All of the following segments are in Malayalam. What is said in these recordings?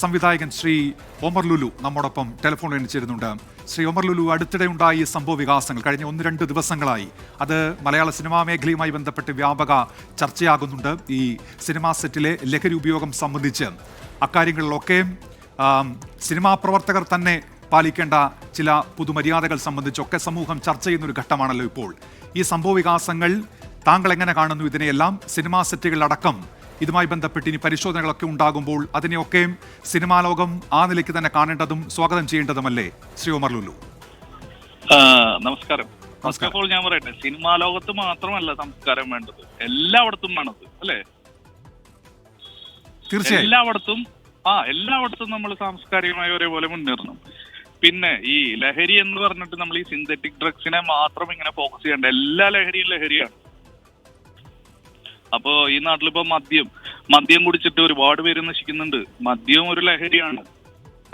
സംവിധായകൻ ശ്രീ ഒമർ ലുലു നമ്മോടൊപ്പം ടെലിഫോൺ എണിച്ചിരുന്നുണ്ട് ശ്രീ ഒമർ ലുലു അടുത്തിടെ ഉണ്ടായ സംഭവ വികാസങ്ങൾ കഴിഞ്ഞ ഒന്ന് രണ്ട് ദിവസങ്ങളായി. അത് മലയാള സിനിമാ മേഖലയുമായി ബന്ധപ്പെട്ട് വ്യാപക ചർച്ചയാകുന്നുണ്ട്. ഈ സിനിമാ സെറ്റിലെ ലഹരി ഉപയോഗം സംബന്ധിച്ച് അക്കാര്യങ്ങളിലൊക്കെ സിനിമാ പ്രവർത്തകർ തന്നെ പാലിക്കേണ്ട ചില പൊതുമര്യാദകൾ സംബന്ധിച്ചൊക്കെ സമൂഹം ചർച്ച ചെയ്യുന്ന ഒരു ഘട്ടമാണല്ലോ ഇപ്പോൾ. ഈ സംഭവ വികാസങ്ങൾ താങ്കൾ എങ്ങനെ കാണുന്നു? ഇതിനെയെല്ലാം സിനിമാ സെറ്റുകളടക്കം ഇതുമായി ബന്ധപ്പെട്ട് ഇനി പരിശോധനകളൊക്കെ ഉണ്ടാകുമ്പോൾ അതിനെയൊക്കെയും സിനിമാ ലോകം ആ നിലയ്ക്ക് തന്നെ കാണേണ്ടതും സ്വാഗതം ചെയ്യേണ്ടതുമല്ലേ? ശ്രീ ഒമർ ലുലു. നമസ്കാരം. ഓൾ ഞാൻ പറയട്ടെ സിനിമാ ലോകത്ത് മാത്രമല്ല സംസ്കാരം വേണ്ടത്. എല്ലായിടത്തും വേണത് അല്ലേ? തീർച്ചയായും. എല്ലായിടത്തും ആ എല്ലായിടത്തും നമ്മൾ സാംസ്കാരികമായി ഒരേപോലെ മുന്നേറണം. പിന്നെ ഈ ലഹരി എന്ന് പറഞ്ഞിട്ട് നമ്മൾ ഈ സിന്തറ്റിക് ഡ്രഗ്സിനെ മാത്രം ഇങ്ങനെ ഫോക്കസ് ചെയ്യേണ്ട. എല്ലാ ലഹരിയും ലഹരിയാണ്. അപ്പോ ഈ നാട്ടിലിപ്പോ മദ്യം മദ്യം കുടിച്ചിട്ട് ഒരുപാട് പേര് നശിക്കുന്നുണ്ട്. മദ്യം ഒരു ലഹരിയാണ്.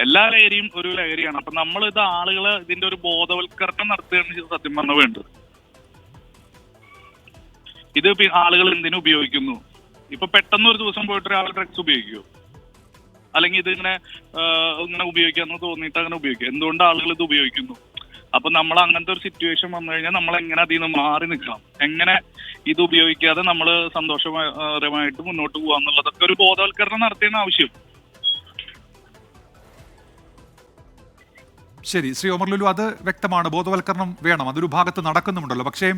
എല്ലാ ലഹരിയും ഒരു ലഹരിയാണ്. അപ്പൊ നമ്മൾ ഇത് ആളുകളെ ഇതിന്റെ ഒരു ബോധവൽക്കരണം നടത്തുകയാണ് സത്യം പറഞ്ഞ വേണ്ടത്. ഇത് ആളുകൾ എന്തിനു ഉപയോഗിക്കുന്നു? ഇപ്പൊ പെട്ടെന്ന് ഒരു ദിവസം പോയിട്ട് ഒരാൾ ഡ്രഗ്സ് ഉപയോഗിക്കുമോ അല്ലെങ്കിൽ ഇത് ഇങ്ങനെ ഇങ്ങനെ ഉപയോഗിക്കാന്ന് തോന്നിയിട്ട് അങ്ങനെ ഉപയോഗിക്കുക എന്തുകൊണ്ട് ആളുകൾ ഇത് ഉപയോഗിക്കുന്നു? അപ്പൊ നമ്മൾ അങ്ങനത്തെ ഒരു സിറ്റുവേഷൻ വന്നു കഴിഞ്ഞാൽ നമ്മൾ എങ്ങനെ അതിൽ നിന്ന് മാറി നിൽക്കണം എങ്ങനെ ഇത് ഉപയോഗിക്കാതെ നമ്മൾ സന്തോഷകരമായിട്ട് മുന്നോട്ട് പോകാന്നുള്ളതൊക്കെ ഒരു ബോധവൽക്കരണം നടത്തേണ്ട ആവശ്യം. ശരി ശ്രീ ഒമർ ലുലു അത് വ്യക്തമാണ്. ബോധവൽക്കരണം വേണം. അതൊരു ഭാഗത്ത് നടക്കുന്നുമുണ്ടല്ലോ പക്ഷേ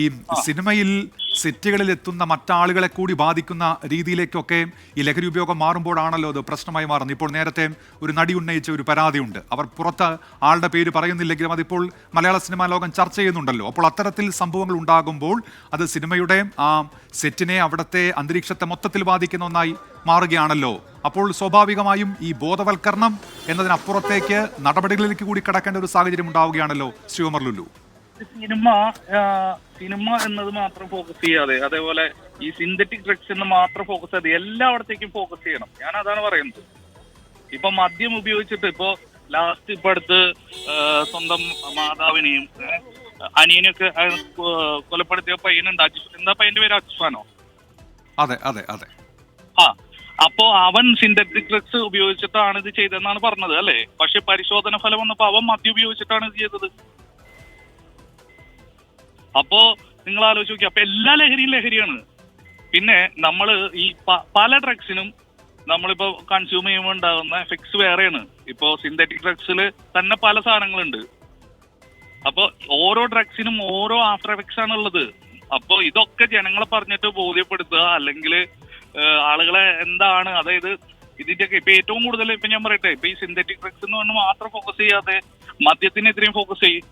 ഈ സിനിമയിൽ സെറ്റുകളിൽ എത്തുന്ന മറ്റാളുകളെ കൂടി ബാധിക്കുന്ന രീതിയിലേക്കൊക്കെ ഈ ലഹരി ഉപയോഗം മാറുമ്പോഴാണല്ലോ അത് പ്രശ്നമായി മാറുന്നത്. ഇപ്പോൾ നേരത്തെ ഒരു നടി ഉന്നയിച്ച ഒരു പരാതിയുണ്ട്. അവർ പുറത്ത് ആളുടെ പേര് പറയുന്നില്ലെങ്കിലും അതിപ്പോൾ മലയാള സിനിമാ ലോകം ചർച്ച ചെയ്യുന്നുണ്ടല്ലോ. അപ്പോൾ അത്തരത്തിൽ സംഭവങ്ങൾ ഉണ്ടാകുമ്പോൾ അത് സിനിമയുടെ ആ സെറ്റിനെ അവിടുത്തെ അന്തരീക്ഷത്തെ മൊത്തത്തിൽ ബാധിക്കുന്ന ഒന്നായി മാറുകയാണല്ലോ. അപ്പോൾ സ്വാഭാവികമായും ഈ ബോധവൽക്കരണം എന്നതിനപ്പുറത്തേക്ക് നടപടികളിലേക്ക് കൂടി കടക്കേണ്ട ഒരു സാഹചര്യം ഉണ്ടാവുകയാണല്ലോ ശ്രീ ഒമർ ലുലു. സിനിമ സിനിമ എന്നത് മാത്രം ഫോക്കസ് ചെയ്യാതെ അതേപോലെ ഈ സിന്തറ്റിക് ഡ്രഗ്സ് എന്ന് മാത്രം ഫോക്കസ് ചെയ്യാതെ എല്ലായിടത്തേക്കും ഫോക്കസ് ചെയ്യണം. ഞാൻ അതാണ് പറയുന്നത്. ഇപ്പൊ മദ്യം ഉപയോഗിച്ചിട്ട് ഇപ്പോ ലാസ്റ്റ് ഇപ്പൊ അടുത്ത് സ്വന്തം മാതാവിനെയും അനിയനെയൊക്കെ കൊലപ്പെടുത്തിയ പയ്യനുണ്ട് അജിഷ്. എന്താ പയ്യന്റെ പേര് അജ്ഫാനോ? അതെ അതെ അതെ. ആ അപ്പോ അവൻ സിന്തറ്റിക് ഡ്രഗ്സ് ഉപയോഗിച്ചിട്ടാണ് ഇത് ചെയ്തതെന്നാണ് പറഞ്ഞത് അല്ലെ? പക്ഷെ പരിശോധന ഫലം വന്നപ്പോ അവൻ മദ്യം ഉപയോഗിച്ചിട്ടാണ് ഇത് ചെയ്തത്. അപ്പോ നിങ്ങൾ ആലോചിച്ച് നോക്കി അപ്പൊ എല്ലാ ലഹരിയും ലഹരിയാണ്. പിന്നെ നമ്മൾ ഈ പല ഡ്രഗ്സിനും നമ്മളിപ്പോ കൺസ്യൂം ചെയ്യുമ്പോൾ ഉണ്ടാകുന്ന എഫക്ട്സ് വേറെയാണ്. ഇപ്പോ സിന്തറ്റിക് ഡ്രഗ്സിൽ തന്നെ പല സാധനങ്ങളുണ്ട്. അപ്പൊ ഓരോ ഡ്രഗ്സിനും ഓരോ ആഫ്റ്റർ എഫക്ട്സ് ആണ് ഉള്ളത് അപ്പൊ ഇതൊക്കെ ജനങ്ങളെ പറഞ്ഞിട്ട് ബോധ്യപ്പെടുത്തുക അല്ലെങ്കിൽ ആളുകളെ എന്താണ് അതായത് ഇതിന്റെയൊക്കെ ഇപ്പൊ ഏറ്റവും കൂടുതൽ ഇപ്പൊ ഞാൻ പറയട്ടെ ഇപ്പൊ ഈ സിന്തറ്റിക് ഡ്രഗ്സ് എന്ന് പറഞ്ഞ് മാത്രം ഫോക്കസ് ചെയ്യാതെ മദ്യത്തിനെതിരെയും ഫോക്കസ് ചെയ്യും.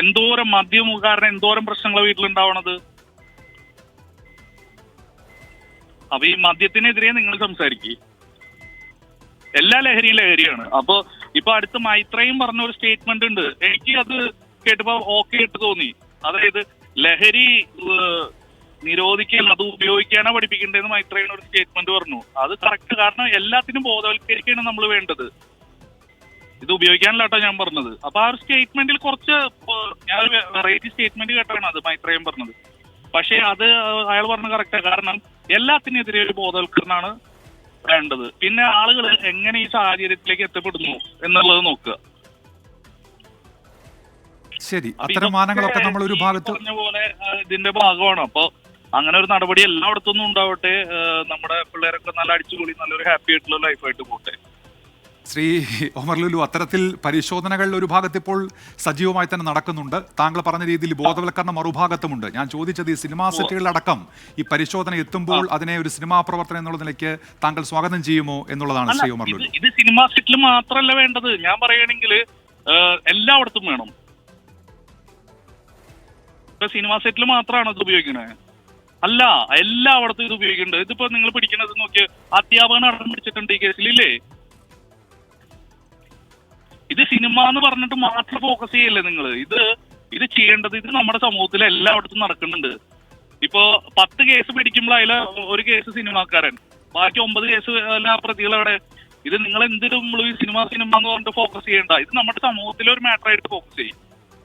എന്തോരം മദ്യം കാരണം എന്തോരം പ്രശ്നങ്ങൾ വീട്ടിലുണ്ടാവണത്? അപ്പൊ ഈ മദ്യത്തിനെതിരെ നിങ്ങൾ സംസാരിക്കും. എല്ലാ ലഹരിയും ലഹരിയാണ്. അപ്പൊ ഇപ്പൊ അടുത്ത് മൈത്രയും പറഞ്ഞ ഒരു സ്റ്റേറ്റ്മെന്റ് ഉണ്ട്. എനിക്ക് അത് കേട്ടപ്പോ ഓക്കെ ഇട്ട് തോന്നി. അതായത് ലഹരി നിരോധിക്കാൻ അത് ഉപയോഗിക്കാനാ പഠിപ്പിക്കേണ്ടതെന്ന് മൈത്രയുടെ ഒരു സ്റ്റേറ്റ്മെന്റ് പറഞ്ഞു. അത് കറക്റ്റ് കാരണം എല്ലാത്തിനും ബോധവൽക്കരിക്കാണ് നമ്മൾ വേണ്ടത്. ഇത് ഉപയോഗിക്കാനല്ല കേട്ടോ ഞാൻ പറഞ്ഞത്. അപ്പൊ ആ ഒരു സ്റ്റേറ്റ്മെന്റിൽ കുറച്ച് ഞാൻ ഒരു വെറൈറ്റി സ്റ്റേറ്റ്മെന്റ് കേട്ടാണ് അത് മൈത്രയും പറഞ്ഞത്. പക്ഷേ അത് അയാൾ പറഞ്ഞ കറക്റ്റാ കാരണം എല്ലാത്തിനെതിരെ ഒരു ബോധവൽക്കരണമാണ് വേണ്ടത്. പിന്നെ ആളുകൾ എങ്ങനെ ഈ സാഹചര്യത്തിലേക്ക് എത്തപ്പെടുന്നു എന്നുള്ളത് നോക്കുക. ശരി. അത്തരമാനങ്ങളൊക്കെ അത്തരം മാനങ്ങളൊക്കെ നമ്മൾ ഒരു ഭാഗത്ത് പറഞ്ഞ പോലെ ഇതിന്റെ ഭാഗമാണ്. അപ്പൊ അങ്ങനെ ഒരു നടപടി എല്ലായിടത്തും ഉണ്ടാവട്ടെ. നമ്മുടെ പിള്ളേരൊക്കെ നല്ല അടിച്ചുപൊളി നല്ലൊരു ഹാപ്പി ആയിട്ടുള്ള ലൈഫായിട്ട് പോട്ടെ. ശ്രീ ഒമർ ലുലു അത്തരത്തിൽ പരിശോധനകളുടെ ഒരു ഭാഗത്ത് ഇപ്പോൾ സജീവമായി തന്നെ നടക്കുന്നുണ്ട്. താങ്കൾ പറഞ്ഞ രീതിയിൽ ബോധവൽക്കരണം മറുഭാഗത്തുമുണ്ട്. ഞാൻ ചോദിച്ചത് ഈ സിനിമാ സെറ്റുകളിലടക്കം ഈ പരിശോധന എത്തുമ്പോൾ അതിനെ ഒരു സിനിമാ പ്രവർത്തനം എന്നുള്ള നിലയ്ക്ക് താങ്കൾ സ്വാഗതം ചെയ്യുമോ എന്നുള്ളതാണ് ശ്രീ ഒമർ ഇത് ലുലു. ഇത് സിനിമാ സെറ്റിൽ മാത്രമല്ല വേണ്ടത്. ഞാൻ പറയുകയാണെങ്കിൽ എല്ലായിടത്തും വേണം. സിനിമാ സെറ്റിൽ മാത്രമാണ് ഇത് ഉപയോഗിക്കുന്നത് അല്ല എല്ലായിടത്തും ഇത് ഉപയോഗിക്കുന്നുണ്ട് ഇതിപ്പോ നിങ്ങൾ പിടിക്കുന്നത് നോക്കിയ അധ്യാപകൻ അടം പിടിച്ചിട്ടുണ്ട് ഈ കേസിലില്ലേ ഇത് സിനിമ എന്ന് പറഞ്ഞിട്ട് മാത്രം ഫോക്കസ് ചെയ്യല്ലേ നിങ്ങൾ ഇത് ഇത് ചെയ്യേണ്ടത് ഇത് നമ്മുടെ സമൂഹത്തിൽ എല്ലായിടത്തും നടക്കുന്നുണ്ട്. ഇപ്പോ പത്ത് കേസ് പിടിക്കുമ്പോൾ അതിൽ ഒരു കേസ് സിനിമാക്കാരൻ ബാക്കി ഒമ്പത് കേസ് എല്ലാ പ്രതികളവിടെ ഇത് നിങ്ങൾ എന്തിനും ഈ സിനിമ സിനിമ എന്ന് പറഞ്ഞിട്ട് ഫോക്കസ് ചെയ്യണ്ട. ഇത് നമ്മുടെ സമൂഹത്തിലെ ഒരു മാറ്റർ ആയിട്ട് ഫോക്കസ് ചെയ്യും.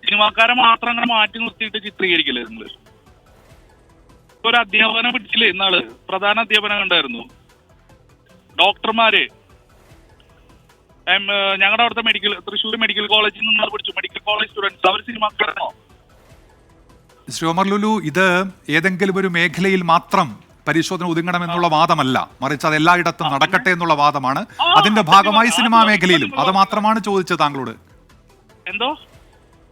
സിനിമാക്കാരെ മാത്രം അങ്ങനെ മാറ്റി നിർത്തിയിട്ട് ചിത്രീകരിക്കില്ലേ നിങ്ങൾ ഒരു അധ്യാപനം പിടിച്ചില്ലേ ഇന്നാൾ? പ്രധാന അധ്യാപനം കണ്ടായിരുന്നു. ഡോക്ടർമാര് ഞങ്ങളുടെ അവിടുത്തെ മെഡിക്കൽ തൃശ്ശൂർ മെഡിക്കൽ കോളേജിൽ നിന്ന് പഠിച്ചു. മെഡിക്കൽ കോളേജ് സ്റ്റുഡൻസ് അവർ സിനിമ കാണണോ ശ്രീ ഒമർ ലുലു ഇത് ഏതെങ്കിലും ഒരു മേഖലയിൽ മാത്രം പരിശോധന ഒതുങ്ങണമെന്നുള്ള വാദമല്ല. മറിച്ച് അത് എല്ലായിടത്തും നടക്കട്ടെ എന്നുള്ള വാദമാണ്. അതിന്റെ ഭാഗമായി സിനിമാ മേഖലയിലും. അത് മാത്രമാണ് ചോദിച്ചത് താങ്കളോട്. എന്തോ?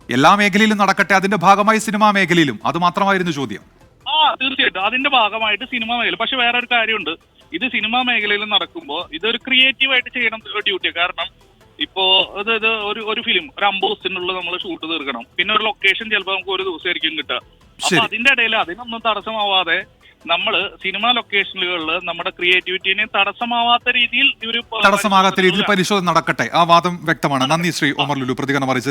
എല്ലാ മേഖലയിലും നടക്കട്ടെ അതിന്റെ ഭാഗമായി സിനിമാ മേഖലയിലും. അത് മാത്രമായിരുന്നു ചോദ്യം. ആ തീർച്ചയായിട്ടും. അതിന്റെ ഭാഗമായിട്ട് സിനിമ മേഖല. പക്ഷെ വേറെ ഒരു കാര്യമുണ്ട്. ഇത് സിനിമാ മേഖലയിൽ നടക്കുമ്പോൾ ഇതൊരു ക്രിയേറ്റീവ് ആയിട്ട് ചെയ്യണം ഡ്യൂട്ടി കാരണം ഇപ്പോ ഇത് ഇത് ഒരു ഒരു ഫിലിം ഒരു അമ്പത് ദിവസത്തിനുള്ളിൽ നമ്മൾ ഷൂട്ട് തീർക്കണം. പിന്നെ ഒരു ലൊക്കേഷൻ ചിലപ്പോൾ നമുക്ക് ഒരു ദിവസമായിരിക്കും കിട്ടുക. അപ്പൊ. അതിന്റെ ഇടയിൽ അതിനൊന്നും തടസ്സമാവാതെ നമ്മൾ സിനിമാ ലൊക്കേഷനുകളിൽ നമ്മുടെ ക്രിയേറ്റിവിറ്റിനെ തടസ്സമാവാത്ത രീതിയിൽ ഇവർ തടസ്സമാകാത്ത രീതിയിൽ പരിശോധന നടക്കട്ടെ. ആ വാദം വ്യക്തമാണ്. നന്ദി ശ്രീ ഒമർ ലുലു. പ്രതികരണം അറിയിച്ചതിന്